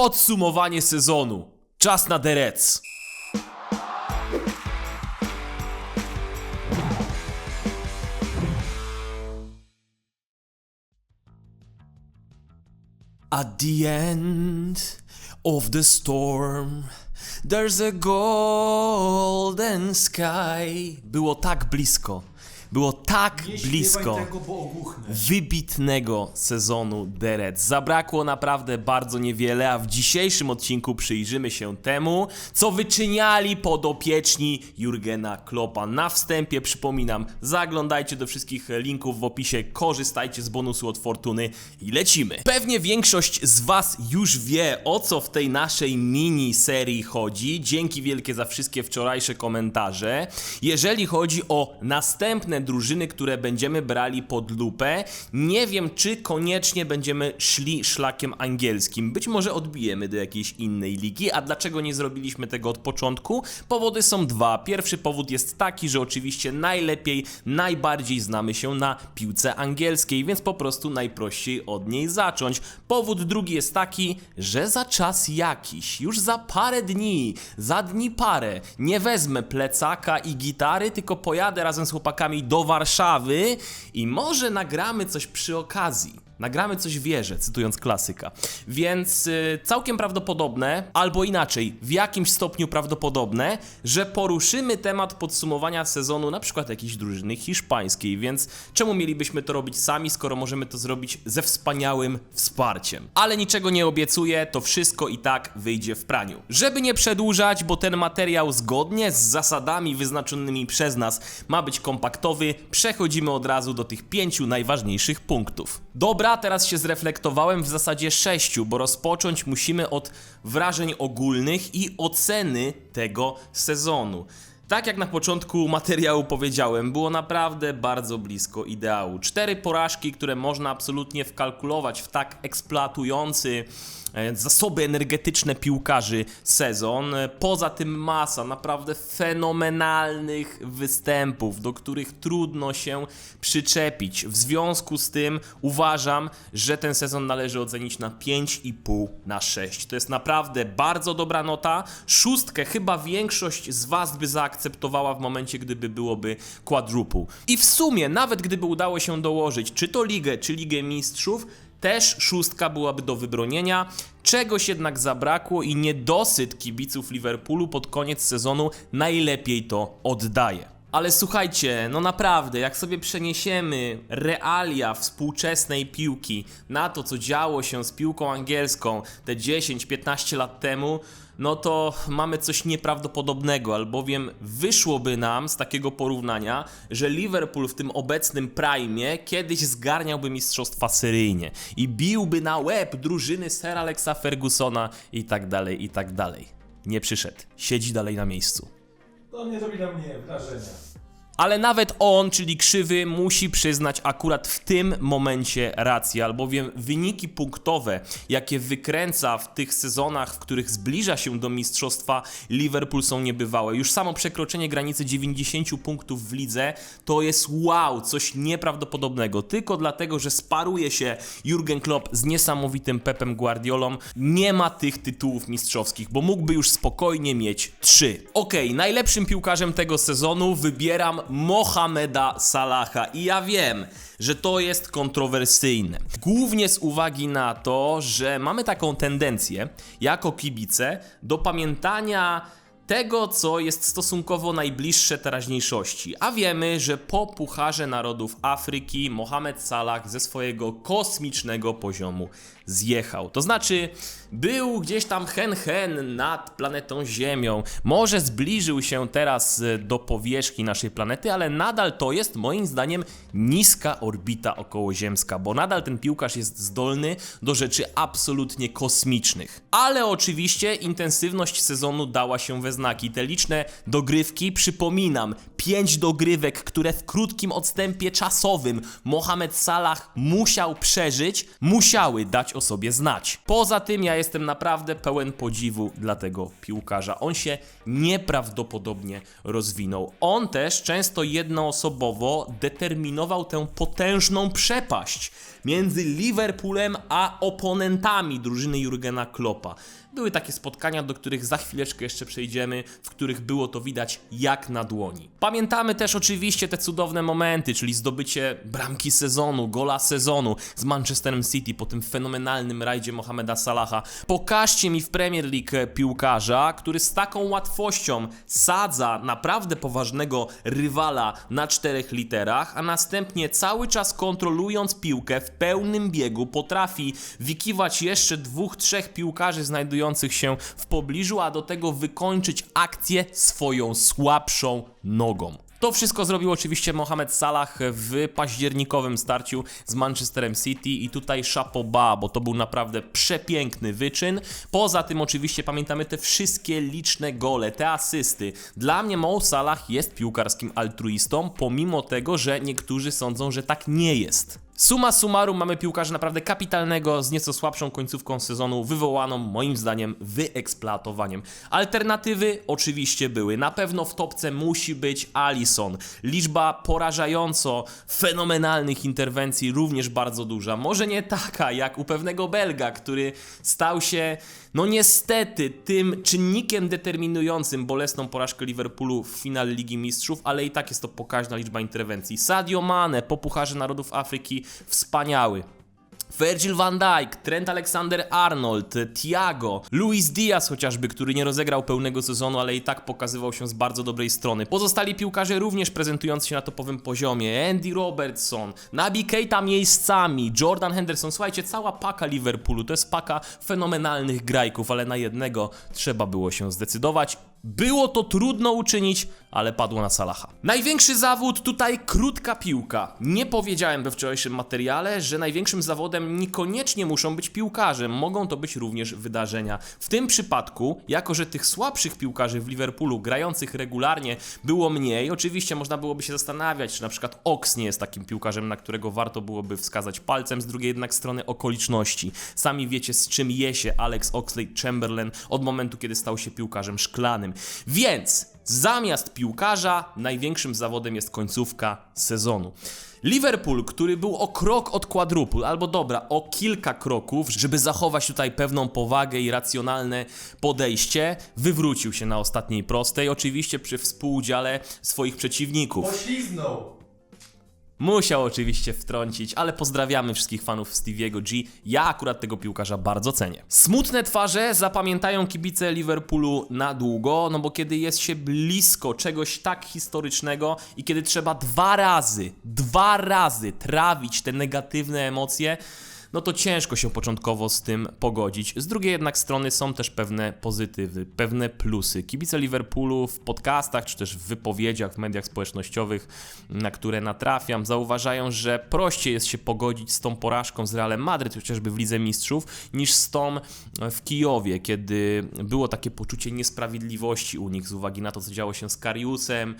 Podsumowanie sezonu. Czas na derec. At the end of the storm, there's a golden sky. Było tak blisko. Było tak blisko ogłuchnę. wybitnego sezonu The Reds. Zabrakło naprawdę bardzo niewiele, a w dzisiejszym odcinku przyjrzymy się temu, co wyczyniali podopieczni Jurgena Kloppa. Na wstępie przypominam, zaglądajcie do wszystkich linków w opisie, korzystajcie z bonusu od Fortuny i lecimy. Pewnie większość z Was już wie, o co w tej naszej mini serii chodzi. Dzięki wielkie za wszystkie wczorajsze komentarze. Jeżeli chodzi o następne drużyny, które będziemy brali pod lupę, nie wiem, czy koniecznie będziemy szli szlakiem angielskim. Być może odbijemy do jakiejś innej ligi, a dlaczego nie zrobiliśmy tego od początku? Powody są dwa. Pierwszy powód jest taki, że oczywiście najlepiej, najbardziej znamy się na piłce angielskiej, więc po prostu najprościej od niej zacząć. Powód drugi jest taki, że za czas jakiś, już za parę dni, za dni parę, nie wezmę plecaka i gitary, tylko pojadę razem z chłopakami do Warszawy i może nagramy coś przy okazji. Nagramy coś w wierze, cytując klasyka. Więc y, całkiem prawdopodobne, albo inaczej, w jakimś stopniu prawdopodobne, że poruszymy temat podsumowania sezonu na przykład jakiejś drużyny hiszpańskiej. Więc czemu mielibyśmy to robić sami, skoro możemy to zrobić ze wspaniałym wsparciem? Ale niczego nie obiecuję, to wszystko i tak wyjdzie w praniu. Żeby nie przedłużać, bo ten materiał zgodnie z zasadami wyznaczonymi przez nas ma być kompaktowy, przechodzimy od razu do tych pięciu najważniejszych punktów. Dobra, teraz się zreflektowałem w zasadzie sześciu, bo rozpocząć musimy od wrażeń ogólnych i oceny tego sezonu. Tak jak na początku materiału powiedziałem, było naprawdę bardzo blisko ideału. Cztery porażki, które można absolutnie wkalkulować w tak eksploatujący e, zasoby energetyczne piłkarzy sezon. E, Poza tym masa naprawdę fenomenalnych występów, do których trudno się przyczepić. W związku z tym uważam, że ten sezon należy ocenić na 5,5 na 6. To jest naprawdę bardzo dobra nota. Szóstkę chyba większość z Was by zaakceptowała w momencie, gdyby byłoby quadruple. I w sumie, nawet gdyby udało się dołożyć czy to ligę, czy ligę mistrzów, też szóstka byłaby do wybronienia. Czegoś jednak zabrakło i niedosyt kibiców Liverpoolu pod koniec sezonu najlepiej to oddaje. Ale słuchajcie, no naprawdę, jak sobie przeniesiemy realia współczesnej piłki na to, co działo się z piłką angielską te 10-15 lat temu, no to mamy coś nieprawdopodobnego, albowiem wyszłoby nam z takiego porównania, że Liverpool w tym obecnym prime kiedyś zgarniałby mistrzostwa seryjnie i biłby na łeb drużyny Sir Alexa Fergusona i tak dalej, i tak dalej. Nie przyszedł, siedzi dalej na miejscu. To nie zrobi na mnie wrażenia. Ale nawet on, czyli krzywy, musi przyznać akurat w tym momencie rację, albowiem wyniki punktowe, jakie wykręca w tych sezonach, w których zbliża się do mistrzostwa, Liverpool są niebywałe. Już samo przekroczenie granicy 90 punktów w lidze to jest wow, coś nieprawdopodobnego. Tylko dlatego, że sparuje się Jurgen Klopp z niesamowitym Pepem Guardiolą, nie ma tych tytułów mistrzowskich, bo mógłby już spokojnie mieć trzy. Okej, najlepszym piłkarzem tego sezonu wybieram Mohameda Salaha i ja wiem, że to jest kontrowersyjne. Głównie z uwagi na to, że mamy taką tendencję jako kibice do pamiętania tego, co jest stosunkowo najbliższe teraźniejszości. A wiemy, że po Pucharze Narodów Afryki Mohamed Salah ze swojego kosmicznego poziomu zjechał. To znaczy, był gdzieś tam hen hen nad planetą Ziemią. Może zbliżył się teraz e, do powierzchni naszej planety, ale nadal to jest moim zdaniem niska orbita okołoziemska, bo nadal ten piłkarz jest zdolny do rzeczy absolutnie kosmicznych. Ale oczywiście intensywność sezonu dała się we znaki. Te liczne dogrywki, przypominam, 5 dogrywek, które w krótkim odstępie czasowym Mohamed Salah musiał przeżyć, musiały dać o sobie znać. Poza tym ja jestem naprawdę pełen podziwu dla tego piłkarza. On się nieprawdopodobnie rozwinął. On też często jednoosobowo determinował tę potężną przepaść między Liverpoolem a oponentami drużyny Jurgena Kloppa. Były takie spotkania, do których za chwileczkę jeszcze przejdziemy, w których było to widać jak na dłoni. Pamiętamy też oczywiście te cudowne momenty, czyli zdobycie bramki sezonu, gola sezonu z Manchesterem City po tym fenomenalnym rajdzie Mohameda Salaha. Pokażcie mi w Premier League piłkarza, który z taką łatwością sadza naprawdę poważnego rywala na czterech literach, a następnie cały czas kontrolując piłkę w pełnym biegu potrafi wikiwać jeszcze dwóch, trzech piłkarzy znajdujących się w pobliżu, a do tego wykończyć akcję swoją słabszą nogą. To wszystko zrobił oczywiście Mohamed Salah w październikowym starciu z Manchesterem City i tutaj bas, bo to był naprawdę przepiękny wyczyn. Poza tym oczywiście pamiętamy te wszystkie liczne gole, te asysty. Dla mnie Mo Salah jest piłkarskim altruistą, pomimo tego, że niektórzy sądzą, że tak nie jest. Suma summarum mamy piłkarza naprawdę kapitalnego z nieco słabszą końcówką sezonu, wywołaną moim zdaniem wyeksploatowaniem. Alternatywy oczywiście były. Na pewno w topce musi być Alisson. Liczba porażająco fenomenalnych interwencji również bardzo duża. Może nie taka jak u pewnego Belga, który stał się no niestety tym czynnikiem determinującym bolesną porażkę Liverpoolu w finale Ligi Mistrzów, ale i tak jest to pokaźna liczba interwencji. Sadio Mane po Pucharze Narodów Afryki wspaniały. Virgil van Dijk, Trent Alexander-Arnold, Thiago, Luis Diaz chociażby, który nie rozegrał pełnego sezonu, ale i tak pokazywał się z bardzo dobrej strony. Pozostali piłkarze również prezentujący się na topowym poziomie. Andy Robertson, Nabi Keita miejscami, Jordan Henderson. Słuchajcie, cała paka Liverpoolu to jest paka fenomenalnych grajków, ale na jednego trzeba było się zdecydować. Było to trudno uczynić, ale padło na Salaha. Największy zawód tutaj krótka piłka. Nie powiedziałem we wczorajszym materiale, że największym zawodem niekoniecznie muszą być piłkarze, mogą to być również wydarzenia. W tym przypadku, jako że tych słabszych piłkarzy w Liverpoolu grających regularnie było mniej, oczywiście można byłoby się zastanawiać, czy na przykład Ox nie jest takim piłkarzem, na którego warto byłoby wskazać palcem, z drugiej jednak strony okoliczności. Sami wiecie z czym je się Alex Oxlade-Chamberlain od momentu, kiedy stał się piłkarzem szklanym. Więc zamiast piłkarza największym zawodem jest końcówka sezonu. Liverpool, który był o krok od quadrupul, albo dobra, o kilka kroków, żeby zachować tutaj pewną powagę i racjonalne podejście, wywrócił się na ostatniej prostej, oczywiście przy współudziale swoich przeciwników. Pośliznął. Musiał oczywiście wtrącić, ale pozdrawiamy wszystkich fanów Stevie'ego G. Ja akurat tego piłkarza bardzo cenię. Smutne twarze zapamiętają kibice Liverpoolu na długo, no bo kiedy jest się blisko czegoś tak historycznego i kiedy trzeba dwa razy, dwa razy trawić te negatywne emocje, no to ciężko się początkowo z tym pogodzić. Z drugiej jednak strony są też pewne pozytywy, pewne plusy. Kibice Liverpoolu w podcastach, czy też w wypowiedziach w mediach społecznościowych, na które natrafiam, zauważają, że prościej jest się pogodzić z tą porażką z Realem Madryt, chociażby w Lidze Mistrzów, niż z tą w Kijowie, kiedy było takie poczucie niesprawiedliwości u nich z uwagi na to, co działo się z Kariusem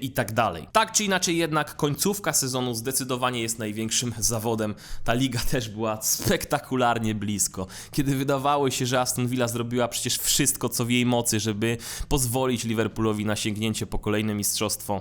i tak dalej. Tak czy inaczej jednak końcówka sezonu zdecydowanie jest największym zawodem. Ta liga też była spektakularnie blisko. Kiedy wydawało się, że Aston Villa zrobiła przecież wszystko, co w jej mocy, żeby pozwolić Liverpoolowi na sięgnięcie po kolejne mistrzostwo.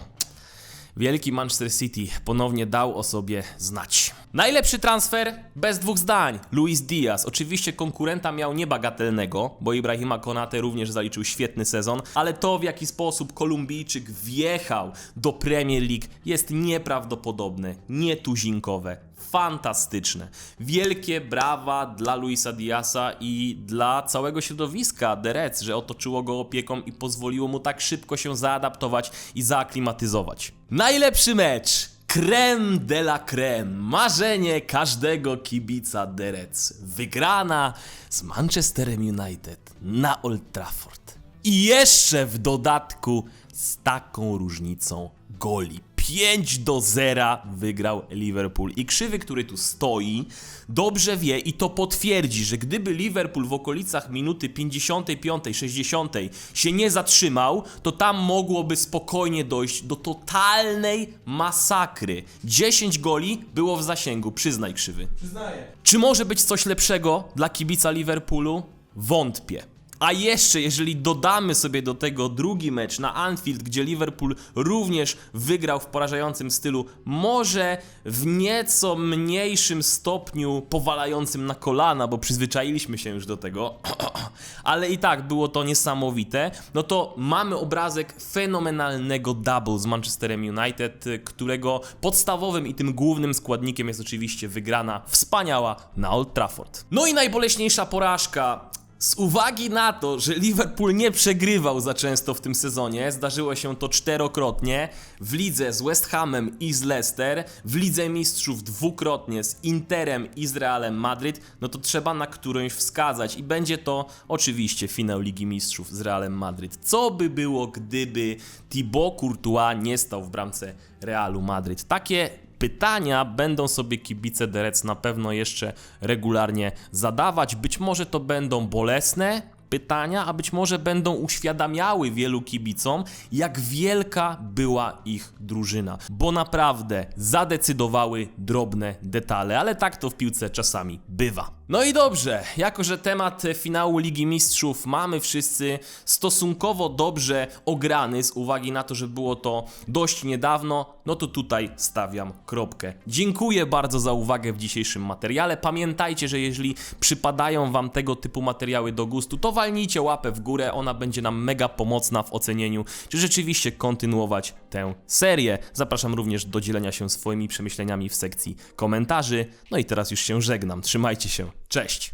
Wielki Manchester City ponownie dał o sobie znać. Najlepszy transfer? Bez dwóch zdań. Luis Diaz. Oczywiście konkurenta miał niebagatelnego, bo Ibrahima Konate również zaliczył świetny sezon, ale to w jaki sposób Kolumbijczyk wjechał do Premier League jest nieprawdopodobne, nietuzinkowe. Fantastyczne. Wielkie brawa dla Luisa Diaza i dla całego środowiska Reds, że otoczyło go opieką i pozwoliło mu tak szybko się zaadaptować i zaaklimatyzować. Najlepszy mecz! Creme de la creme, marzenie każdego kibica Reds. Wygrana z Manchesterem United na Old Trafford. I jeszcze w dodatku z taką różnicą goli. 5 do 0 wygrał Liverpool. I krzywy, który tu stoi, dobrze wie i to potwierdzi, że gdyby Liverpool w okolicach minuty 55, 60 się nie zatrzymał, to tam mogłoby spokojnie dojść do totalnej masakry. 10 goli było w zasięgu, przyznaj krzywy. Przyznaję. Czy może być coś lepszego dla kibica Liverpoolu? Wątpię. A jeszcze, jeżeli dodamy sobie do tego drugi mecz na Anfield, gdzie Liverpool również wygrał w porażającym stylu, może w nieco mniejszym stopniu powalającym na kolana, bo przyzwyczailiśmy się już do tego, ale i tak było to niesamowite, no to mamy obrazek fenomenalnego double z Manchesterem United, którego podstawowym i tym głównym składnikiem jest oczywiście wygrana wspaniała na Old Trafford. No i najboleśniejsza porażka. Z uwagi na to, że Liverpool nie przegrywał za często w tym sezonie, zdarzyło się to czterokrotnie w lidze z West Hamem i z Leicester, w lidze mistrzów dwukrotnie z Interem i z Realem Madryt, no to trzeba na którąś wskazać i będzie to oczywiście finał Ligi Mistrzów z Realem Madryt. Co by było, gdyby Thibaut Courtois nie stał w bramce Realu Madryt? Takie pytania będą sobie kibice Derec na pewno jeszcze regularnie zadawać. Być może to będą bolesne pytania, a być może będą uświadamiały wielu kibicom, jak wielka była ich drużyna. Bo naprawdę zadecydowały drobne detale, ale tak to w piłce czasami bywa. No i dobrze, jako że temat finału Ligi Mistrzów mamy wszyscy stosunkowo dobrze ograny z uwagi na to, że było to dość niedawno, no to tutaj stawiam kropkę. Dziękuję bardzo za uwagę w dzisiejszym materiale. Pamiętajcie, że jeżeli przypadają Wam tego typu materiały do gustu, to walnijcie łapę w górę, ona będzie nam mega pomocna w ocenieniu, czy rzeczywiście kontynuować tę serię. Zapraszam również do dzielenia się swoimi przemyśleniami w sekcji komentarzy. No i teraz już się żegnam. Trzymajcie się. Cześć!